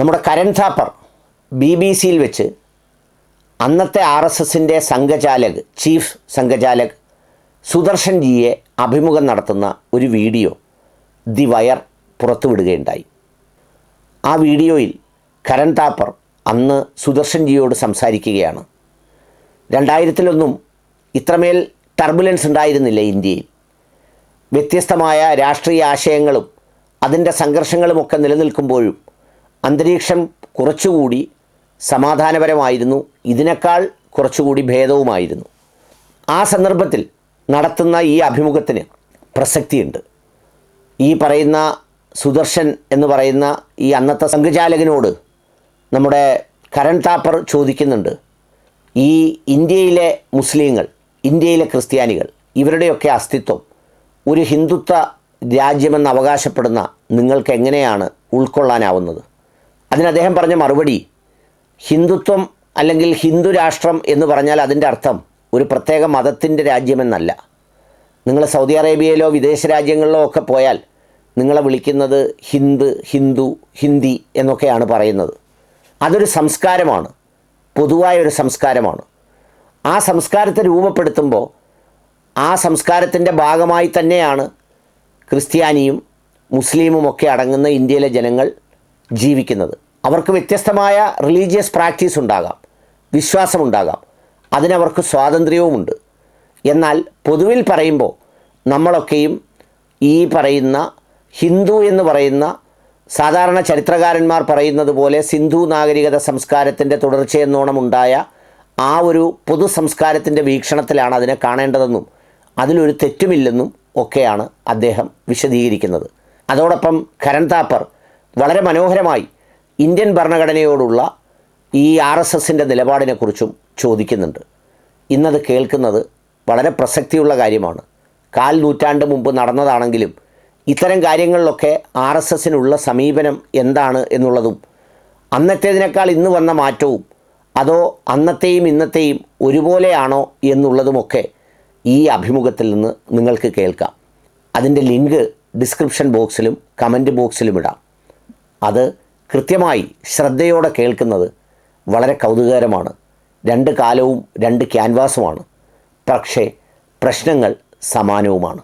നമ്മുടെ Karan Thapar B B സിയിൽ വെച്ച് അന്നത്തെ ആർ എസ് എസിന്റെ സംഘചാലക് ചീഫ് സംഘചാലക് സുദർശൻ ജിയെ അഭിമുഖം നടത്തുന്ന ഒരു വീഡിയോ ദി വയർ പുറത്തുവിടുകയുണ്ടായി. ആ വീഡിയോയിൽ കരൺ താപ്പർ അന്ന് സുദർശൻ ജിയോട് സംസാരിക്കുകയാണ്. രണ്ടായിരത്തിലൊന്നും ഇത്രമേൽ ടർബുലൻസ് ഉണ്ടായിരുന്നില്ല ഇന്ത്യയിൽ. വ്യത്യസ്തമായ രാഷ്ട്രീയ ആശയങ്ങളും അതിന്റെ സംഘർഷങ്ങളുമൊക്കെ നിലനിൽക്കുമ്പോഴും അന്തരീക്ഷം കുറച്ചുകൂടി സമാധാനപരമായിരുന്നു. ഇതിനേക്കാൾ കുറച്ചുകൂടി ഭേദവുമായിരുന്നു. ആ സന്ദർഭത്തിൽ നടത്തുന്ന ഈ അഭിമുഖത്തിന് പ്രസക്തിയുണ്ട്. ഈ പറയുന്ന സുദർശൻ എന്ന് പറയുന്ന ഈ അന്നത്തെ സംഘചാലകനോട് നമ്മുടെ കരൺ താപ്പർ ചോദിക്കുന്നുണ്ട്. ഈ ഇന്ത്യയിലെ മുസ്ലിങ്ങൾ ഇന്ത്യയിലെ ക്രിസ്ത്യാനികൾ ഇവരുടെയൊക്കെ അസ്തിത്വം ഒരു ഹിന്ദുത്വ രാജ്യമെന്ന് അവകാശപ്പെടുന്ന നിങ്ങൾക്ക് എങ്ങനെയാണ് ഉൾക്കൊള്ളാനാവുന്നത്? അതിന് അദ്ദേഹം പറഞ്ഞ മറുപടി ഹിന്ദുത്വം അല്ലെങ്കിൽ ഹിന്ദു രാഷ്ട്രം എന്ന് പറഞ്ഞാൽ അതിന്റെ അർത്ഥം ഒരു പ്രത്യേക മതത്തിന്റെ രാജ്യമെന്നല്ല. നിങ്ങൾ സൗദി അറേബ്യയിലോ വിദേശ രാജ്യങ്ങളിലോ ഒക്കെ പോയാൽ നിങ്ങളെ വിളിക്കുന്നത് ഹിന്ദ് ഹിന്ദു ഹിന്ദി എന്നൊക്കെയാണ് പറയുന്നത്. അതൊരു സംസ്കാരമാണ് പൊതുവായ ഒരു സംസ്കാരമാണ്. ആ സംസ്കാരത്തെ രൂപപ്പെടുത്തുമ്പോൾ ആ സംസ്കാരത്തിന്റെ ഭാഗമായി തന്നെയാണ് ക്രിസ്ത്യാനിയും മുസ്ലിമും ഒക്കെ അടങ്ങുന്ന ഇന്ത്യയിലെ ജനങ്ങൾ ജീവിക്കുന്നത്. അവർക്ക് വ്യത്യസ്തമായ റിലീജിയസ് പ്രാക്ടീസ് ഉണ്ടാകാം വിശ്വാസമുണ്ടാകാം അതിനവർക്ക് സ്വാതന്ത്ര്യവുമുണ്ട്. എന്നാൽ പൊതുവിൽ പറയുമ്പോൾ നമ്മളൊക്കെയും ഈ പറയുന്ന ഹിന്ദു എന്ന് പറയുന്ന സാധാരണ ചരിത്രകാരന്മാർ പറയുന്നത് പോലെ സിന്ധു നാഗരികത സംസ്കാരത്തിന്റെ തുടർച്ചയെന്നോണം ഉണ്ടായ ആ ഒരു പൊതു സംസ്കാരത്തിന്റെ വീക്ഷണത്തിലാണ് അതിനെ കാണേണ്ടതെന്നും അതിലൊരു തെറ്റുമില്ലെന്നും ഒക്കെയാണ് അദ്ദേഹം വിശദീകരിക്കുന്നത്. അതോടൊപ്പം കരൺ താപ്പർ വളരെ മനോഹരമായി ഇന്ത്യൻ ഭരണഘടനയോടുള്ള ഈ ആർ എസ് എസിന്റെ നിലപാടിനെക്കുറിച്ചും ചോദിക്കുന്നുണ്ട്. ഇന്നത് കേൾക്കുന്നത് വളരെ പ്രസക്തിയുള്ള കാര്യമാണ്. കാൽ നൂറ്റാണ്ട് മുമ്പ് നടന്നതാണെങ്കിലും ഇത്തരം കാര്യങ്ങളിലൊക്കെ ആർ എസ് എസിനുള്ള സമീപനം എന്താണ് എന്നുള്ളതും അന്നത്തേതിനേക്കാൾ ഇന്ന് വന്ന മാറ്റവും അതോ അന്നത്തെയും ഇന്നത്തെയും ഒരുപോലെയാണോ എന്നുള്ളതുമൊക്കെ ഈ അഭിമുഖത്തിൽ നിന്ന് നിങ്ങൾക്ക് കേൾക്കാം. അതിന്റെ ലിങ്ക് ഡിസ്ക്രിപ്ഷൻ ബോക്സിലും കമന്റ് ബോക്സിലും ഇടാം. അത് കൃത്യമായി ശ്രദ്ധയോടെ കേൾക്കുന്നത് വളരെ കൗതുകകരമാണ്. രണ്ട് കാലവും രണ്ട് ക്യാൻവാസുമാണ്. പക്ഷേ പ്രശ്നങ്ങൾ സമാനവുമാണ്.